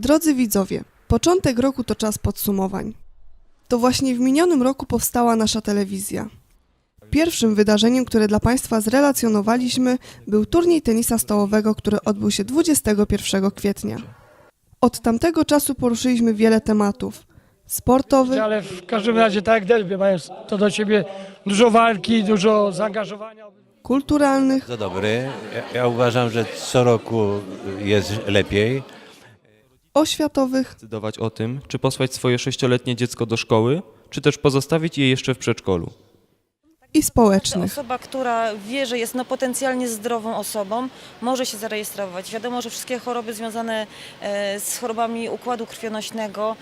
Drodzy widzowie, początek roku to czas podsumowań. To właśnie w minionym roku powstała nasza telewizja. Pierwszym wydarzeniem, które dla Państwa zrelacjonowaliśmy, był turniej tenisa stołowego, który odbył się 21 kwietnia. Od tamtego czasu poruszyliśmy wiele tematów sportowych, Ale w każdym razie tak jak derby mają to do ciebie dużo walki, dużo zaangażowania. kulturalnych, Bardzo dobry. Ja, ja uważam, że co roku jest lepiej. Oświatowych, decydować o tym, czy posłać swoje sześcioletnie dziecko do szkoły, czy też pozostawić je jeszcze w przedszkolu. I społecznych. Osoba, która wie, że jest no, potencjalnie zdrową osobą, może się zarejestrować. Wiadomo, że wszystkie choroby związane e, z chorobami układu krwionośnego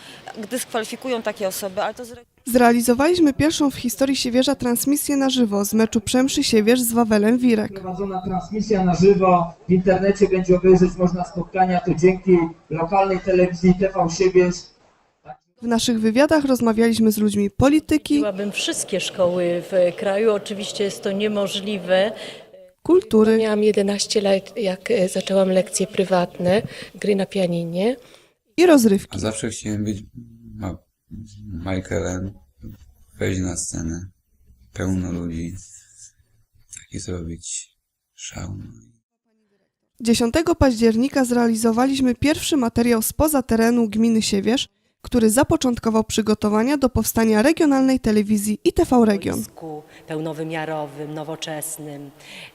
dyskwalifikują takie osoby, ale to Zrealizowaliśmy pierwszą w historii Siewierza transmisję na żywo z meczu Przemszy Siewierz z Wawelem Wirek. prowadzona transmisja na żywo. W internecie będzie obejrzeć można spotkania, to dzięki lokalnej telewizji TV Siewierz. W naszych wywiadach rozmawialiśmy z ludźmi polityki, Byłabym wszystkie szkoły w kraju. Oczywiście jest to niemożliwe. kultury, Miałam 11 lat, jak e, zaczęłam lekcje prywatne, gry na pianinie. i rozrywki. A zawsze chciałem być ma Michaelem, wejść na scenę, pełno ludzi, taki zrobić szał. 10 października zrealizowaliśmy pierwszy materiał spoza terenu gminy Siewierz, który zapoczątkował przygotowania do powstania regionalnej telewizji ITV Region. boisku pełnowymiarowym, nowoczesnym.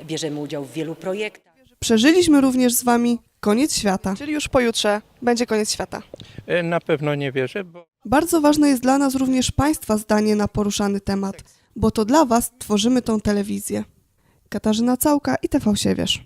Bierzemy udział w wielu projektach. Przeżyliśmy również z Wami koniec świata. Czyli już pojutrze będzie koniec świata. E, Na pewno nie wierzę, bo Bardzo ważne jest dla nas również Państwa zdanie na poruszany temat, bo to dla Was tworzymy tą telewizję. Katarzyna Całka, ITV Siewierz.